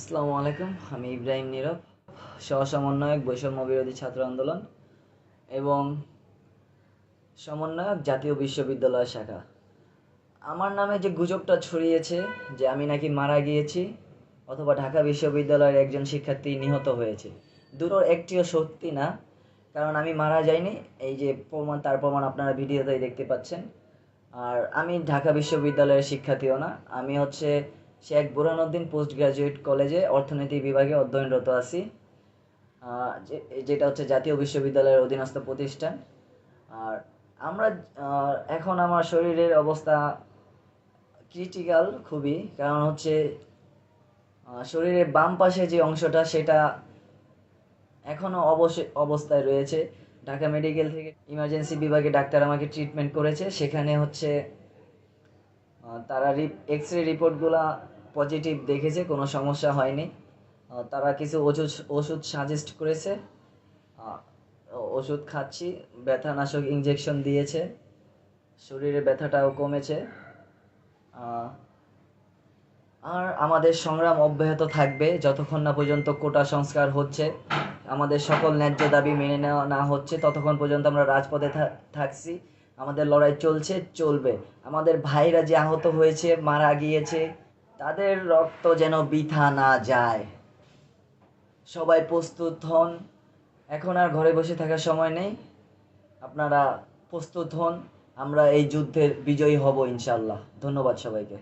আসসালামু আলাইকুম, আমি ইব্রাহিম নীরব, সহ সমন্বয়ক বৈষম্য বিরোধী ছাত্র আন্দোলন এবং সমন্বয়ক জাতীয় বিশ্ববিদ্যালয় শাখা। আমার নামে যে গুজবটা ছড়িয়েছে যে আমি নাকি মারা গিয়েছি অথবা ঢাকা বিশ্ববিদ্যালয়ের একজন শিক্ষার্থী নিহত হয়েছে, দুটোর একটিও সত্যি না, কারণ আমি মারা যাইনি। এই যে প্রমাণ, তার প্রমাণ আপনারা ভিডিওতেই দেখতে পাচ্ছেন। আর আমি ঢাকা বিশ্ববিদ্যালয়ের শিক্ষার্থীও না, আমি হচ্ছে শেখ বুরহানুদ্দিন পোস্ট গ্রাজুয়েট কলেজে অর্থনীতি বিভাগে অধ্যয়নরত আছি। যেটা হচ্ছে জাতীয় বিশ্ববিদ্যালয়ের অধীনস্থ প্রতিষ্ঠান। আর আমরা এখন আমার শরীরের অবস্থা ক্রিটিক্যাল খুবই, কারণ হচ্ছে শরীরের বাম পাশে যে অংশটা সেটা এখনও অবশ্যই অবস্থায় রয়েছে। ঢাকা মেডিকেল থেকে ইমার্জেন্সি বিভাগে ডাক্তার আমাকে ট্রিটমেন্ট করেছে। সেখানে হচ্ছে তারা এক্স রে রিপোর্টগুলা পজিটিভ দেখেছে, কোনো সমস্যা হয়নি। তারা কিছু ওষুধ ওষুধ সাজেস্ট করেছে। ওষুধ খাচ্ছি, ব্যথানাশক ইঞ্জেকশন দিয়েছে। শরীরে ব্যথাটাও কমেছে। আর আমাদের সংগ্রাম অব্যাহত থাকবে, যতক্ষণ না পর্যন্ত কোটা সংস্কার হচ্ছে। আমাদের সকল ন্যায্য দাবি মেনে নেওয়া না হচ্ছে, ততক্ষণ পর্যন্ত আমরা রাজপথে থাকছি। আমাদের লড়াই চলছে, চলবে। আমাদের ভাইরা যে আহত হয়েছে, মারা গিয়েছে তাদের রক্ত যেন বৃথা না যায়। সবাই প্রস্তুত হন। এখন আর ঘরে বসে থাকার সময় নেই। আপনারা প্রস্তুত হন। আমরা এই যুদ্ধের বিজয়ী হব ইনশাল্লাহ ধন্যবাদ সবাইকে।